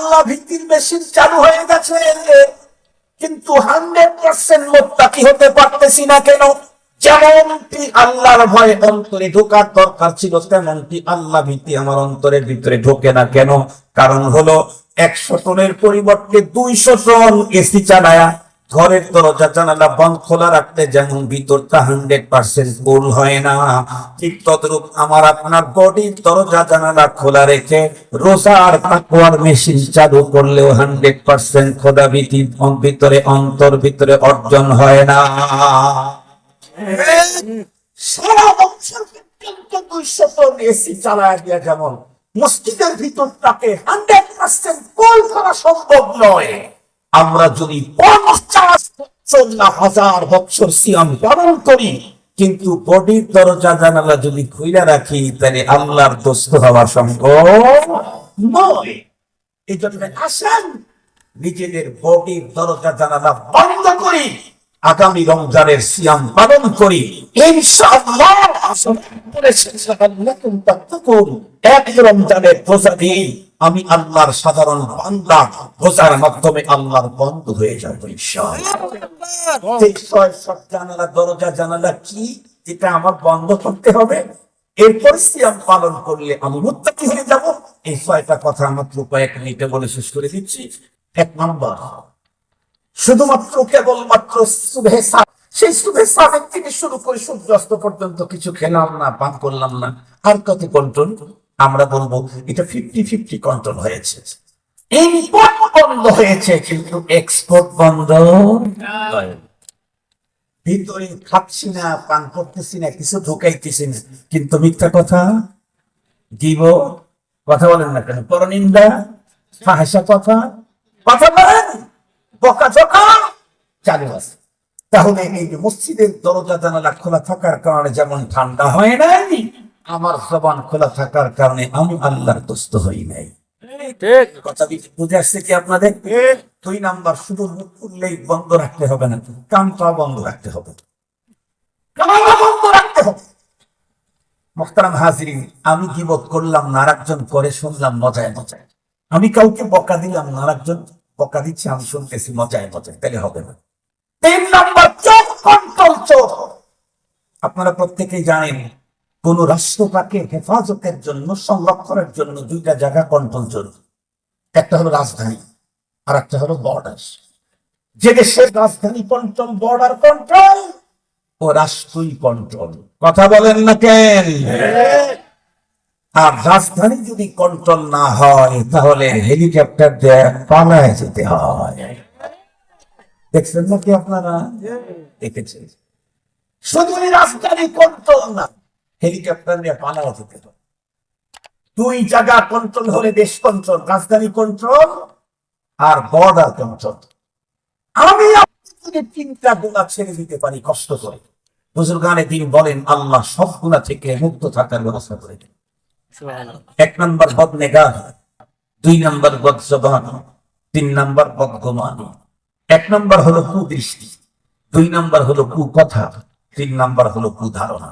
আল্লাহ ভিত্তির মেশিন চালু হয়ে গেছে। কিন্তু হান্ড্রেড পার্সেন্ট মোত্তাকি হতে পারতেছি না কেন? যেমনটি আল্লাহর ভয় অন্তরে ঢোকার দরকার ছিল, তেমনটি আল্লাহ ভিত্তি আমার অন্তরের ভিতরে ঢোকে না কেন? কারণ হলো একশো টনের পরিবর্তে দুইশো টন এসি চালায়া ঘরের দরজা জানালা বন্ধ খোলা রাখতে যেমন ভিতরটা হান্ড্রেড পার্সেন্ট ফুল হয় না, ঠিক তদ্রূপ আমার আপনার বডির দরজা জানালা খোলা রেখে রোজার তাকুয়ার মেশিন চালু করলেও হান্ড্রেড পার্সেন্ট খোদা ভীতি ভিতরে, অন্তর ভিতরে অর্জন হয় না। সারা বছর চালায় দিয়া যেমন মসজিদের ভিতরটাকে হান্ড্রেড পার্সেন্ট ফুল করা সম্ভব নয়। আমরা যদি হাজার বছর সিয়াম পালন করি, কিন্তু বডির দরজা জানালা যদি রাখি, তাহলে আল্লাহর দোস্ত হওয়া সম্ভব নয়। এই আসেন, নিজেদের বডির দরজা জানালা বন্ধ করি, আগামী রমজানের সিয়াম পালন করি। এক রমজানের রোজা আমি আল্লাহর সাধারণ বান্দা রোজার মাধ্যমে আল্লাহর বন্ধ হয়ে যাব জানালা দরজা জানালা কি? যেটা আমার বন্ধ করতে হবে। এরপর সিয়াম পালন করলে আমি মুত্তাকি হয়ে যাব। এই ছয়টা কথা মাত্র কয়েক মিনিটে বলে শেষ করে দিচ্ছি। এক নম্বর শুধুমাত্র কেবলমাত্র শুভে সেই শুভে সাবেক থেকে শুরু করে সূর্যাস্ত পর্যন্ত কিছু খেলাম না পান করলাম না। আর কত কন্ট্রোল আমরা বলব, এটা ফিফটি ফিফটি কন্ট্রোল হয়েছে। ইম্পোর্ট বন্ধ হয়েছে, কিন্তু এক্সপোর্ট বন্ধ ভিতরে খাচ্ছি না, পান করতেছি না, কিছু না। কিন্তু মিথ্যা কথা, দিব, কথা বলেন না কেন? পরনিন্দা ফাহাসা কথা কথা বলেন, বকা চকা চালু আছে। তাহলে এই মসজিদের দরজা জানালা খোলা থাকার কারণে যেমন ঠান্ডা হয় নাই আমার জবান খোলা থাকার কারণে আমি আল্লাহর দোস্ত হই নাই। কথা কি- বুঝে আসছে কি আপনাদের? দুই নাম্বার শুধু মুখ বন্ধ রাখতে হবে না কানটা বন্ধ রাখতে হবে। বন্ধ রাখতে হবে। মোহতারাম হাজিরিন আমি গিবত করলাম না আরেকজন করে শুনলাম মজায় মজায়? আমি কাউকে বকা দিলাম নারাকজন বকা দিচ্ছে আমি শুনতেছি মজায় মজায় তাহলে হবে না। তিন নাম্বার চোখ কন্ট্রোল চোখ। আপনারা প্রত্যেকেই জানেন কোন রাষ্ট্রটাকে হেফাজতের জন্য, সংরক্ষণের জন্য দুইটা জায়গা কন্ট্রোল জরুরি। একটা হলো রাজধানী আর একটা হলো বর্ডার যে দেশের রাজধানী কন্ট্রোল বর্ডার কন্ট্রোল ও রাষ্ট্রই কন্ট্রোল কথা বলেন না কেন? আর রাজধানী যদি কন্ট্রোল না হয়, তাহলে হেলিকপ্টার দিয়ে পালায় যেতে হয়। দেখছেন নাকি আপনারা? দেখেছেন। শুধু রাজধানী কন্ট্রোল না হেলিকপ্টার নিয়ে পালাও যেতে হবে দুই জায়গা কন্ট্রোল হলে দেশ কন্ট্রোল রাজধানী কন্ট্রোল আর বর্ডার কন্ট্রোল আমি তিনটা গুণা ছেড়ে দিতে পারি কষ্ট করে। বুজুর্গানে তিনি বলেন আল্লাহ সব গুণা থেকে মুক্ত থাকার ব্যবস্থা করে দেন। এক নম্বর বদ নেগাহ দুই নম্বর বদ জবান তিন নম্বর বদ গোমান। এক নম্বর হলো কুদৃষ্টি দুই নম্বর হলো কুকথা তিন নম্বর হলো কুধারণা।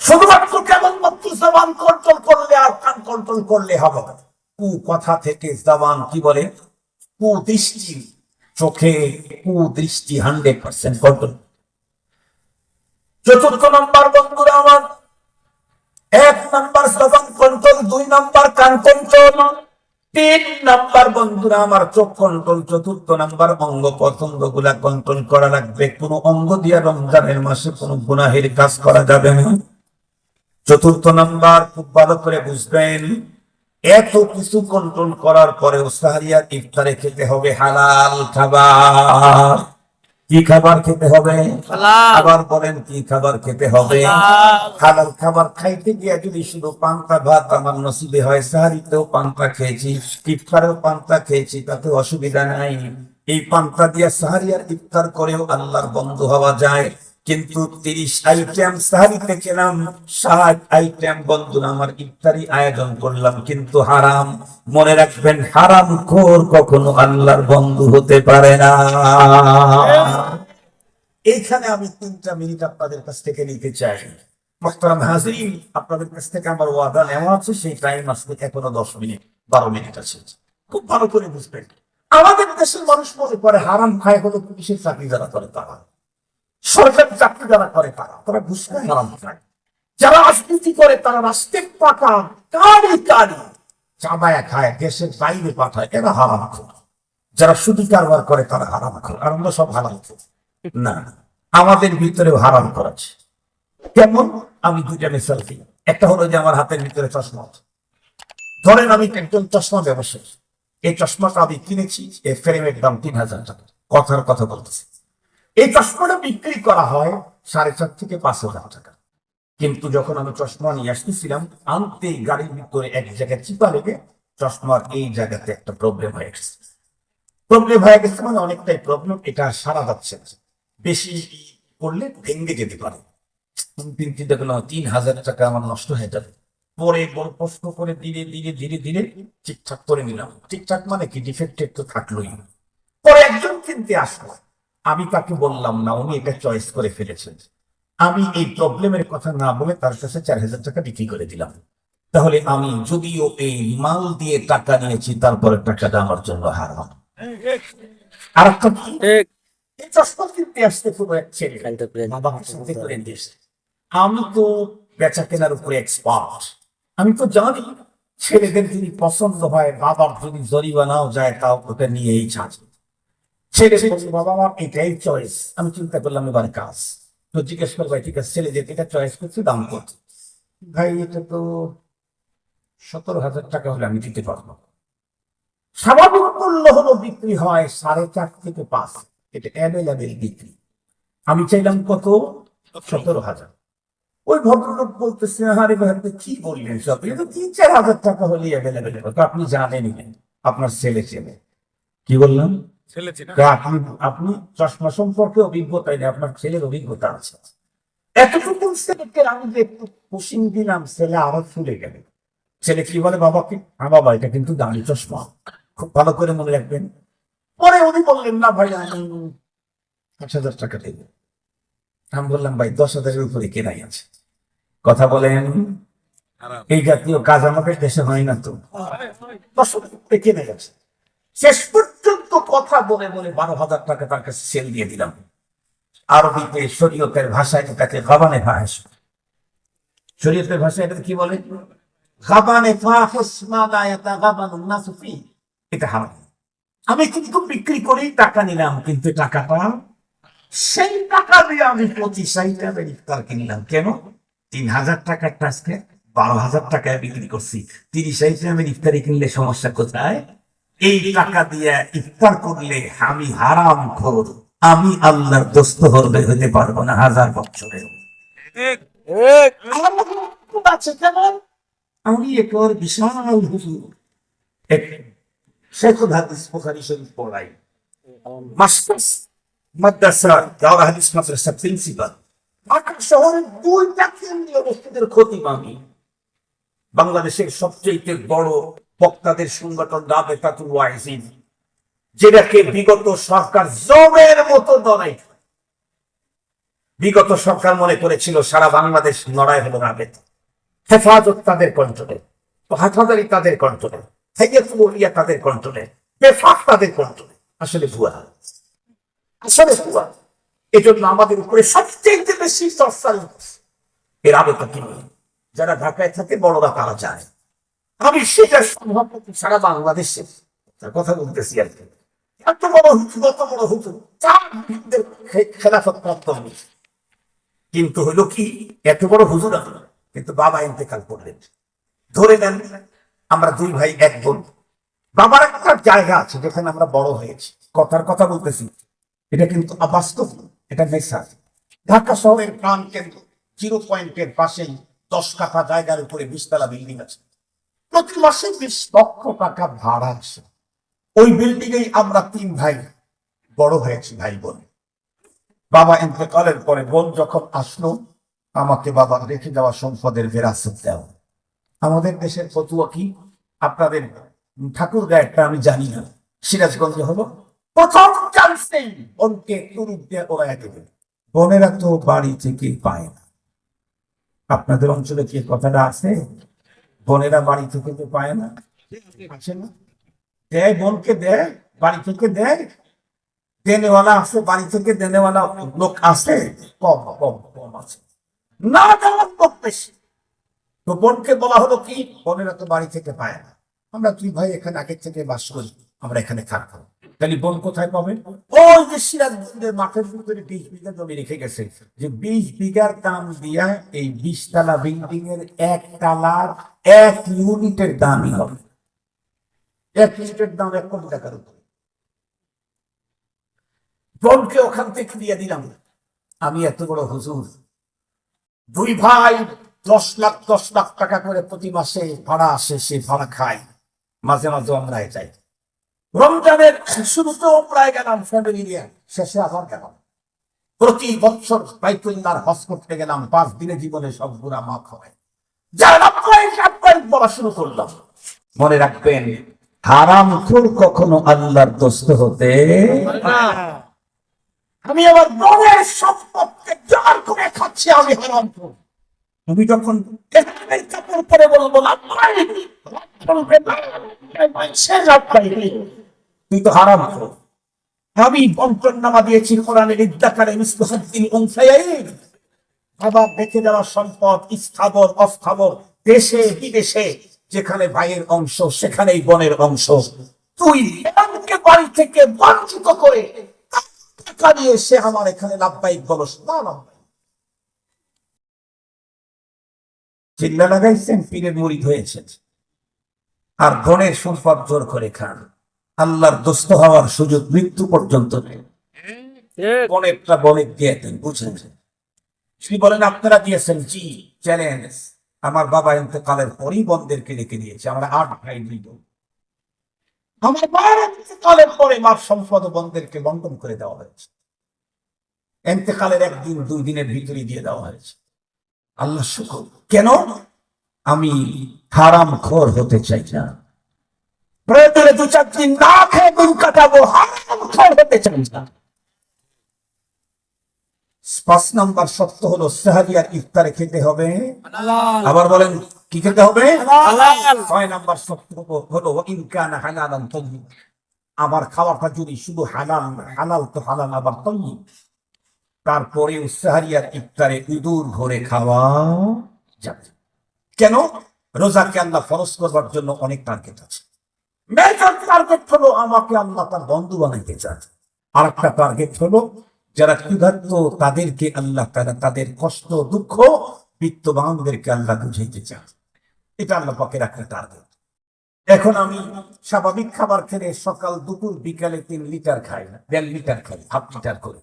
শুধুমাত্র কেবলমাত্র জবান কন্ট্রোল করলে আর কান কন্ট্রোল করলে হবে। কু কথা থেকে জবান কি বলে? কুদৃষ্টি চোখে কুদৃষ্টি হান্ড্রেড পার্সেন্ট কন্ট্রোল চতুর্থ নম্বর বন্ধুরা আমার, এক নাম্বার জবান কন্ট্রোল দুই নাম্বার কান কন্ট্রোল তিন নাম্বার বন্ধুরা আমার, চোখ কন্ট্রোল চতুর্থ নাম্বার অঙ্গ পতঙ্গগুলা কন্ট্রোল করা লাগবে। কোনো অঙ্গ দিয়া রমজানের মাসে কোনো গুনাহের কাজ করা যাবে না। চতুর্থ নাম্বার খুব ভালো করে বুঝবেন। এত কিছু কন্ট্রোল করার পরেও সাহারিয়ার ইফতারে খেতে হবে হালাল খাবার। কি খাবার খেতে হবে? আবার বলেন কি খাবার খেতে হবে? হালাল খাবার খাইতে গিয়ে যদি শুধু পান্তা ভাত আমার নসিবে হয় সাহারিতেও পান্তা খেয়েছি ইফতারেও পান্তা খেয়েছি তাতে অসুবিধা নাই। এই পান্তা দিয়ে সাহারিয়ার ইফতার করেও আল্লাহর বন্ধু হওয়া যায়। কিন্তু তিরিশ আইটেম সাহারিতে খেলাম ষাট আইটেম বন্ধুরা আমার ইফতারি আয়োজন করলাম, কিন্তু হারাম। মনে রাখবেন, হারাম খোর কখনো আল্লাহর বন্ধু হতে পারে না। এইখানে আমি তিনটা মিনিট আপনাদের কাছ থেকে নিতে চাই। মোহতারাম হাজির, আপনাদের কাছ থেকে আমার ওয়াদা নেওয়া আছে, সেই টাইম আসলে এখনও দশ মিনিট, বারো মিনিট আছে। খুব ভালো করে বুঝবেন। আমাদের দেশের মানুষ মনে করে হারাম খায় হলো পুলিশের চাকরি যারা করে তারা। সরকারি চাকরি যারা করে তারা তারা যারা রাজনীতি করে তারা কারি কারি চাঁদায় খায় দেশের বাইরে পাঠায়, এরা হারাম যারা কারবার করে তারা হারাম আর আমরা সব হারাম না, আমাদের ভিতরেও হারাম করেছে কেমন? আমি দুইটা মিসাল দিই। একটা হলো যে আমার হাতের ভিতরে চশমা। ধরেন আমি একজন চশমা ব্যবসায়ী। এই চশমাটা আমি কিনেছি এই ফ্রেমের দাম তিন হাজার টাকা। কথার কথা বলতেছি। এই চশমাটা বিক্রি করা হয় সাড়ে চার থেকে পাঁচ হাজার টাকা। কিন্তু যখন আমি চশমা নিয়ে আসতেছিলাম আনতে গাড়ির ভিতরে এক জায়গায় চিপা লেগে চশমার এই জায়গাতে একটা প্রবলেম হয়ে গেছে। প্রবলেম হয়ে গেছে মানে অনেকটাই প্রবলেম এটা সারা যাচ্ছে বেশি করলে ভেঙে যেতে পারে। তিন চিন্তা তিন হাজার টাকা আমার নষ্ট হয়ে যাবে। পরে বড় প্রশ্ন করে ধীরে ধীরে ধীরে ধীরে ঠিকঠাক করে নিলাম। ঠিকঠাক মানে কি? ডিফেক্টেড তো থাকলোই। পরে একজন কিনতে আসলো। আমি তাকে বললাম না উনি এটা চয়েস করে ফেলেছেন। আমি এই প্রবলেমের কথা না বলে তার কাছে চার হাজার টাকা বিক্রি করে দিলাম। তাহলে আমি যদিও এই মাল দিয়ে টাকা নিয়েছি তারপরে টাকাটা আমার জন্য হারাম। আর একটা আমি তো বেচা কেনার উপরে এক্সপার্ট আমি তো জানি ছেলেদের যদি পছন্দ হয় বাবার যদি জরিমানাও যায় তাও ওটা নিয়েই ছাড় ছেলে বাবা, আমার এটাই চয়েস আমি চিন্তা করলাম, এবার কাজ। তো জিজ্ঞেস করব ঠিক আছে, ছেলে যে এটা চয়েস করছে, দাম কত? ভাই, এটা তো সতেরো হাজার টাকা হলে আমি দিতে পারব। স্বাভাবিক মূল্য হলো বিক্রি হয় সাড়ে চার থেকে পাঁচ। এটা অ্যাভেলেবেল বিক্রি। আমি চাইলাম কত? সতেরো হাজার। ওই ভদ্রলোক বলতেছে, আরে ভাই কি বললেন সব? এটা তিন চার হাজার টাকা হলে অ্যাভেলেবেল আপনি জানেনই আপনার ছেলে ছেলে কি বললাম? আপনি আপনি চশমা সম্পর্কে অভিজ্ঞতা নেই আপনার ছেলের অভিজ্ঞতা আছে। এতটুকু ছেলেকে আমি একটু দিলাম ছেলে আরও ফুলে গেল। ছেলে কি বলে বাবাকে? হ্যাঁ বাবা এটা কিন্তু চশমা। খুব ভালো করে মনে রাখবেন। পরে উনি বললেন না ভাই আমি হাজার টাকা দেব। আমি বললাম ভাই দশ হাজারের উপরে কেনাই আছে। কথা বলেন এই জাতীয় কাজ আমাদের দেশে হয় না তো। দশ হাজার কেনে গেছে শেষ পর্যন্ত কথা বলে বলে বারো হাজার টাকা তার কাছে সেল দিয়ে দিলাম। আরবিতে শরীয়তের ভাষায় এটাকে গাবানে ফাহেস শরীয়তের ভাষায় এটা কি বলে? গাবানে এটা হারাম। আমি কিন্তু বিক্রি করেই টাকা নিলাম, কিন্তু টাকাটা সেই টাকা দিয়ে আমি পঁচিশ টাকা ইফতার কিনলাম। কেন? তিন হাজার টাকার টাস্কে বারো হাজার টাকায় বিক্রি করছি। তিরিশ আইটেমের ইফতারি কিনলে সমস্যা কোথায়? এই টাকা দিয়ে ইফতার করলে আমি হারাম খোর। আমি আল্লাহর দোস্ত হরবে হতে পারব না হাজার কেমন আমি একবার বিশাল হুজুর শেখুল হাদিস বুখারী শরীফ পড়াই। মাস্টার্স মাদ্রাসা দাওরা হাদিস মাদ্রাসা প্রিন্সিপাল। ঢাকা শহরের দুইটা কেন্দ্রীয় মসজিদের খতিব আমি। বাংলাদেশের সবচেয়ে বড় বক্তাদের সংগঠন রাবেতাতুল ওয়াইজিন, যেটাকে বিগত সরকার জমের মতো দরাই বিগত সরকার মনে করেছিল সারা বাংলাদেশ লড়াই হলো রাবেত হেফাজত তাদের কন্ট্রোলে হাফাজারি তাদের কন্ট্রোলে হেগেতুল তাদের কন্ট্রোলে বেফাক তাদের কন্ট্রোলে আসলে ভুয়া। আসলে ভুয়া। এজন্য আমাদের উপরে সবচেয়ে বেশি চর্চা এর আবেদন যারা ঢাকায় থাকে, বড়রা তারা যায়। আমি সেটা সম্ভব সারা বাংলাদেশে। তার কথা বলতেছি আর কি। এত বড় হুজু এত বড় চার খেলাফত প্রাপ্ত আমি। কিন্তু হলো কি, এত বড় হুজুর কিন্তু বাবা ইন্তেকাল করলেন। ধরে নেন, আমরা দুই ভাই এক বোন। বাবার একটা জায়গা আছে যেখানে আমরা বড় হয়েছি। কথার কথা বলতেছি। এটা কিন্তু অবাস্তব, এটা মেসা ঢাকা শহরের প্রাণ কেন্দ্র জিরো পয়েন্টের পাশেই দশ কাঠা জায়গার উপরে বিশতলা বিল্ডিং আছে। প্রতি মাসে বিশ লক্ষ টাকা ভাড়া আছে ওই বিল্ডিং এই আমরা তিন ভাই, বড় হয়েছি ভাই বোন। বাবা ইন্তেকালের পরে বোন যখন আসলো, আমাকে বাবা রেখে যাওয়া সম্পদের বেরাসত দেওয়া। আমাদের দেশের ফতুয়া কি? আপনাদের ঠাকুর গায়েরটা আমি জানি না। সিরাজগঞ্জে হলো প্রথম চান্সেই বোনকে তুরুপ দিয়ে ওরাই দেবে। বোনেরা তো বাড়ি থেকে পায় না। আপনাদের অঞ্চলে কি কথাটা আছে? বোনেরা বাড়ি থেকে তো পায় না। না। দেয় বোনকে দেয় বাড়ি থেকে দেয় দেনেওয়ালা আছে, বাড়ি থেকে দেনেওয়ালা লোক আছে। কম কম কম আছে। না দেওয়ার লোক বেশি। তো বোনকে বলা হলো কি? বোনেরা তো বাড়ি থেকে পায় না। আমরা তুই ভাই এখানে আগের থেকে বাস করি। আমরা এখানে থাকব তাহলে বোন কোথায় পাবে? ওই যে সিরাজগঞ্জের মাঠের ভিতরে বিশ বিঘা জমি রেখে গেছে। যে বিশ বিঘার দাম দিয়া এই বিশ তালা বিল্ডিং এর এক তালার এক ইউনিটের দামই হবে। এক ইউনিটের দাম এক কোটি টাকার উপরে। বোনকে ওখান থেকে দিয়ে দিলাম। আমি এত বড় হুজুর। দুই ভাই দশ লাখ দশ লাখ টাকা করে প্রতি মাসে ভাড়া আসে সে ভাড়া খায়। মাঝে মাঝে আমরা যাই। রমজানের শুরুতেও প্রায় গেলাম ফ্যামিলি নিয়ে, শেষে আবার গেলাম। প্রতি বছর বাইতুল্লার হজ করতে গেলাম, পাঁচ দিনে জীবনে সব গুণা মাফ হয় বলা শুরু করলাম। মনে রাখবেন, হারাম খুর কখনো আল্লাহর দোস্ত হতে আমি আমার মনের সম্পদকে জোগাড় করে খাচ্ছি, আমি হারাম খুর তুমি যখন কাপড় পরে বলব তুই তো হারাম আমি দিয়েছি দেখে যাওয়া সম্পদ, স্থাবর, অস্থাবর, দেশে, বিদেশে, যেখানে ভাইয়ের অংশ, সেখানেই বনের অংশ। তুই বোনকে বাড়ি থেকে বঞ্চিত করে টাকা সে আমার এখানে লাভবাহিক বলস। না। চিল্লা লাগাইছেন পীরের মুড়িদ হয়েছে আর ধনের সম্পদ জোর করে খান। আল্লাহর দোস্ত হওয়ার সুযোগ মৃত্যু পর্যন্ত নেই। বনেরটা বনে দিয়ে দেন বুঝলেন শ্রী বলেন আপনারা দিয়েছেন জি চ্যালেঞ্জ। আমার বাবা ইন্তকালের পরই বনদেরকে রেখে দিয়েছে। আমরা আট ভাই দুই বোন আমার মায়ের ইন্তকালের পরে মার সম্পদ ও বনদেরকে বন্টন করে দেওয়া হয়েছে। ইন্তকালের একদিন দুই দিনের ভিতরে দিয়ে দেওয়া হয়েছে। আল্লাহ শুকর। কেন? আমি হারাম খোর হতে চাই না। প্রয়োজনে দু না খেয়ে দিন কাটাবো হারাম খোর হতে চাই না। পাঁচ নাম্বার সত্য হলো সেহারিয়ার ইফতারে খেতে হবে। আবার বলেন কি খেতে হবে? ছয় নাম্বার সত্য হলো ইনকান হালালান তৈরি আমার খাওয়াটা যদি শুধু হালাল হালাল তো হালাল আবার তৈরি তারপরে সাহারিয়ার ইফতারে ইঁদুর ঘরে খাওয়া যাবে। কেন? রোজাকে আল্লাহ ফরজ করবার জন্য অনেক টার্গেট আছে। মেজর টার্গেট হলো আমাকে আল্লাহ তার বন্ধু বানাইতে চান। আর একটা টার্গেট হলো যারা ক্ষুধার্ত, তাদেরকে আল্লাহ তারা তাদের কষ্ট, দুঃখ বিত্তবানদেরকে আল্লাহ বুঝাইতে চান। এটা আল্লাহ পাকের একটা টার্গেট এখন আমি স্বাভাবিক খাবার খেলে সকাল দুপুর বিকালে তিন লিটার খাই না, দেড় লিটার খাই, হাফ লিটার করে।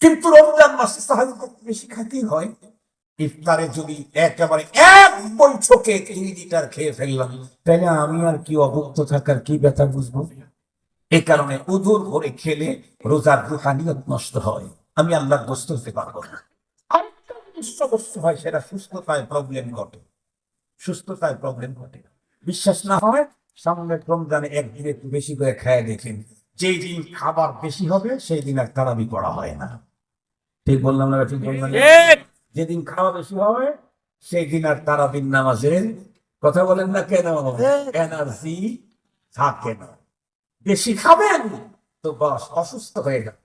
কিন্তু রমজান মাসে স্বাভাবিক বেশি খাতেই হয়। ইফতারে যদি একেবারে এক বৈঠকে তিন লিটার খেয়ে ফেললাম, তাহলে আমি আর কি অভুক্ত থাকার কি ব্যথা বুঝব? এই কারণে উদুর ভরে খেলে রোজার রুহানিয়ত নষ্ট হয়। আমি আল্লাহর দোস্ত হতে পারব না। হয়, সেটা সুস্থতায় প্রবলেম ঘটে। সুস্থতায় প্রবলেম ঘটে। বিশ্বাস না হয়, সামনে রমজানে একদিন একটু বেশি করে খেয়ে দেখেন। যেই দিন খাবার বেশি হবে, সেই দিন আর তারাবি করা হয় না। ঠিক বললাম না ঠিক বললাম যেদিন খাওয়া বেশি হবে সেই দিন আর তারাবির নামাজের কথা বলেন না কেন? এনার্জি থাকে না। বেশি খাবেন তো বাস অসুস্থ হয়ে গেল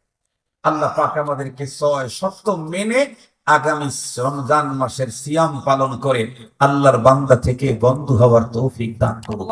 আল্লাহ পাক আমাদেরকে ছয় শর্ত মেনে আগামী রমজান মাসের সিয়াম পালন করে আল্লাহর বান্দা থেকে বন্ধু হওয়ার তৌফিক দান করুন